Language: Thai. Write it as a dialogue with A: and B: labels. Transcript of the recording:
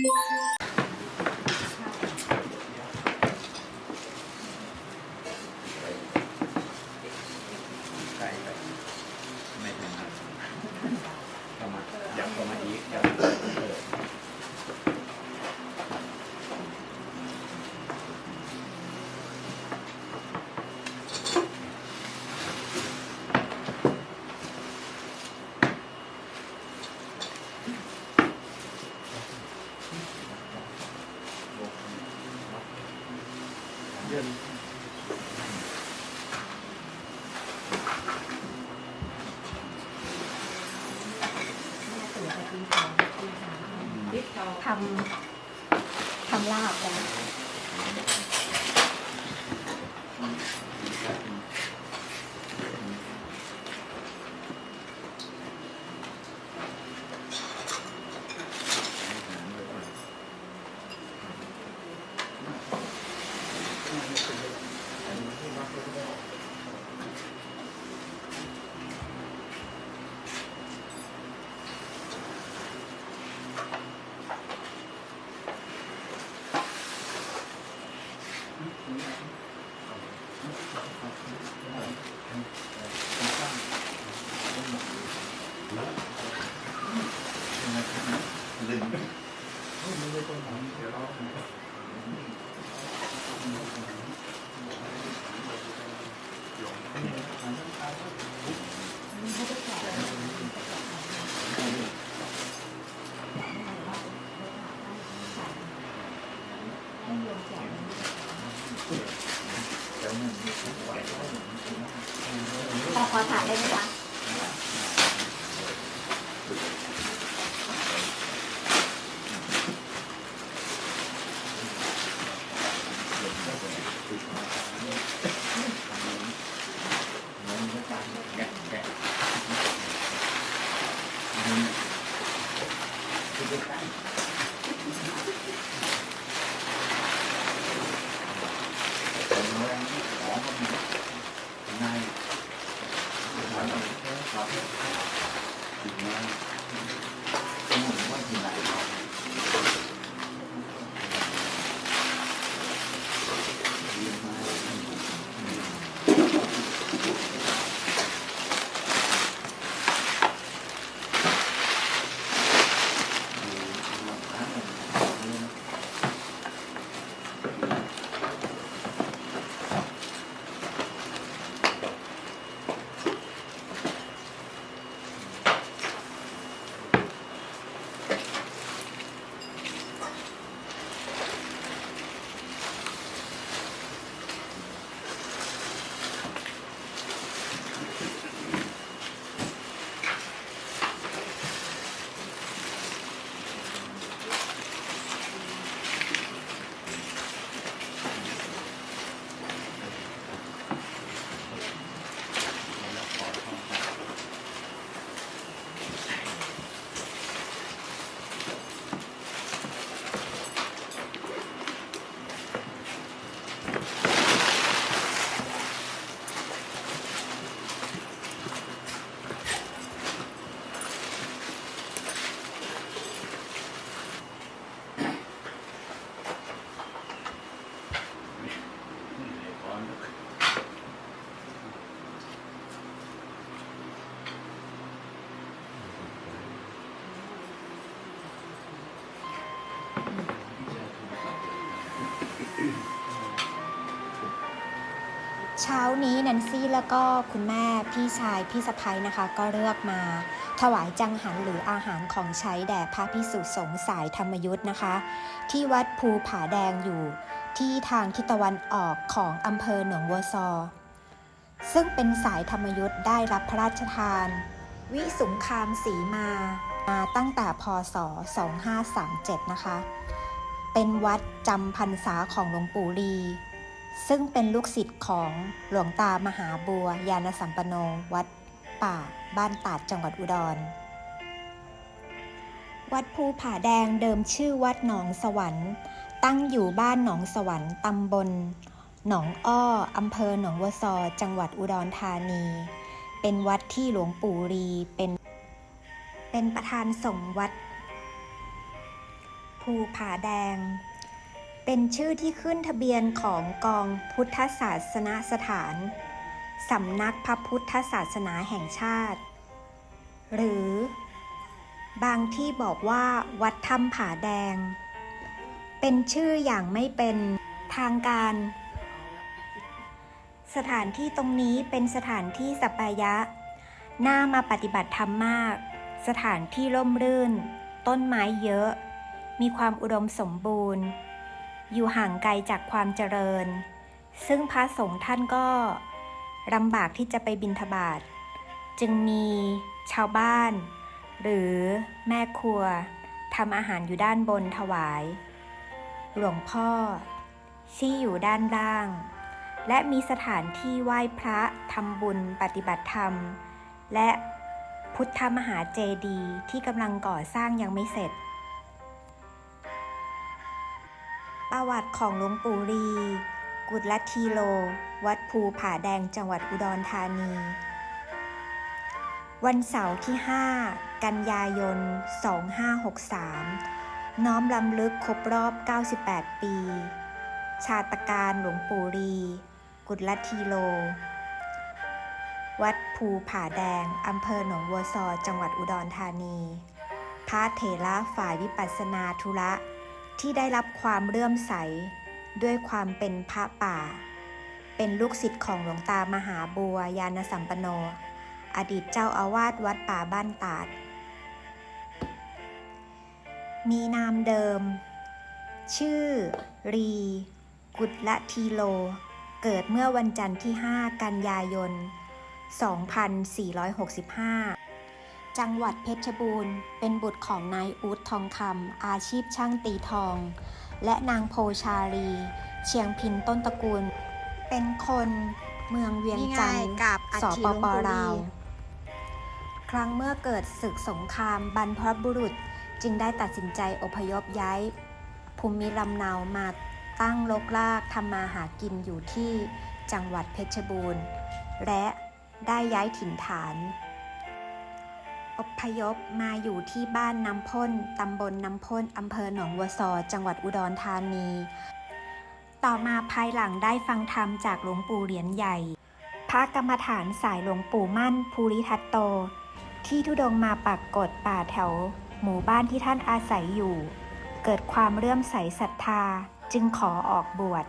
A: ใกล้ไปไม่ถนัดเข้ามาอยากเข้ามาอีกอยาก
B: ทำทำลาบกัน
A: ลืม
B: ขอขอถ่ายได้ไหมคะ
A: แกะแกะ ง่ายครับถึงง่ายต้องว่าที่ไหน
B: เเช้านี้แนนซี่แล้วก็คุณแม่พี่ชายพี่สะพ้ยนะคะ ก็เลือกมา ถวายจังหันหรืออาหารของใช้แด่พระพิสุสงฆ์สายธรรมยุทธ์นะคะ ที่วัดภูผาแดงอยู่ที่ทางทิศตะวันออกของอำเภอหนองวัวซอ ซึ่งเป็นสายธรรมยุทธ์ได้รับพระราชทาน วิสุงคามสีมามาตั้งแต่พศ 2537 นะคะ เป็นวัดจำพรรษาของหลวงปู่ลี ซึ่งเป็นลูกศิษย์ของหลวงตามหาบัวยานสัมปโน วัดป่าบ้านตาดจังหวัดอุดร วัดภูผาแดงเดิมชื่อวัดหนองสวรรค์ ตั้งอยู่บ้านหนองสวรรค์ตำบล หนองอ้ออำเภอหนองวัวซอจังหวัดอุดรธานี เป็นวัดที่หลวงปู่รีเป็นเป็นประธานสงฆ์วัด ภูผาแดง เป็นชื่อที่ขึ้นทะเบียนของกองพุทธศาสนสถาน สำนักพระพุทธศาสนาแห่งชาติ หรือบางที่บอกว่าวัดถ้ำผาแดง เป็นชื่ออย่างไม่เป็นทางการ สถานที่ตรงนี้เป็นสถานที่สัปปายะ น่ามาปฏิบัติธรรมมาก สถานที่ร่มรื่น ต้นไม้เยอะ มีความอุดมสมบูรณ์ อยู่ห่างไกลจากความเจริญ ซึ่งพระสงฆ์ท่านก็ลำบากที่จะไปบิณฑบาต จึงมีชาวบ้าน หรือแม่ครัวทำอาหารอยู่ด้านบนถวาย หลวงพ่อที่อยู่ด้านล่าง และมีสถานที่ไหว้พระทำบุญปฏิบัติธรรม และพุทธมหาเจดีย์ที่กำลังก่อสร้างยังไม่เสร็จ ประวัติของหลวงปู่รี กุลัททีโล วัดภูผาแดงจังหวัดอุดรธานี วันเสาร์ที่ 5 กันยายน 2563 น้อมลำลึกครบรอบ 98 ปี ชาตการหลวงปู่รี กุลัททีโล วัดภูผาแดงอำเภอหนองวัวซอ จังหวัดอุดรธานี พระเถระฝ่ายวิปัสสนาธุระ ที่ได้รับความเลื่อมใส ด้วยความเป็นพระป่า เป็นลูกศิษย์ของหลวงตามหาบัวยานสัมปโน อดีตเจ้าอาวาสวัดป่าบ้านตาด มีนามเดิม ชื่อ รี กุดละทีโล เกิดเมื่อวันจันทร์ที่ 5 กันยายน 2465 จังหวัดเพชรบูรณ์ เป็นบุตรของนายอู๊ดทองคำอาชีพช่างตีทอง และนางโพชาลี เชียงพินต้นตระกูล เป็นคนเมืองเวียงจันทร์
C: กับอั
B: ส
C: ฐิ
B: ป
C: หลวง
B: ป
C: ปู่
B: ลาว
C: ลี
B: ครั้งเมื่อเกิดศึกสงครามบรรพบุรุษจึงได้ตัดสินใจอพยพย้าย ภูมิลำเนามาตั้งลกลากทำมาหากินอยู่ที่จังหวัดเพชรบูรณ์ และได้ย้ายถิ่นฐาน อพยพมาอยู่ที่บ้านน้ำพ่น ตำบลน้ำพ่น อำเภอหนองวัวซอ จังหวัดอุดรธานี ต่อมาภายหลังได้ฟังธรรมจากหลวงปู่เหรียญใหญ่ พระกรรมฐานสายหลวงปู่มั่นภูริทัตโต ที่ทุดงมาปรากกฏป่าแถว หมู่บ้านที่ท่านอาศัยอยู่ เกิดความเลื่อมใสศรัทธาจึงขอออกบวช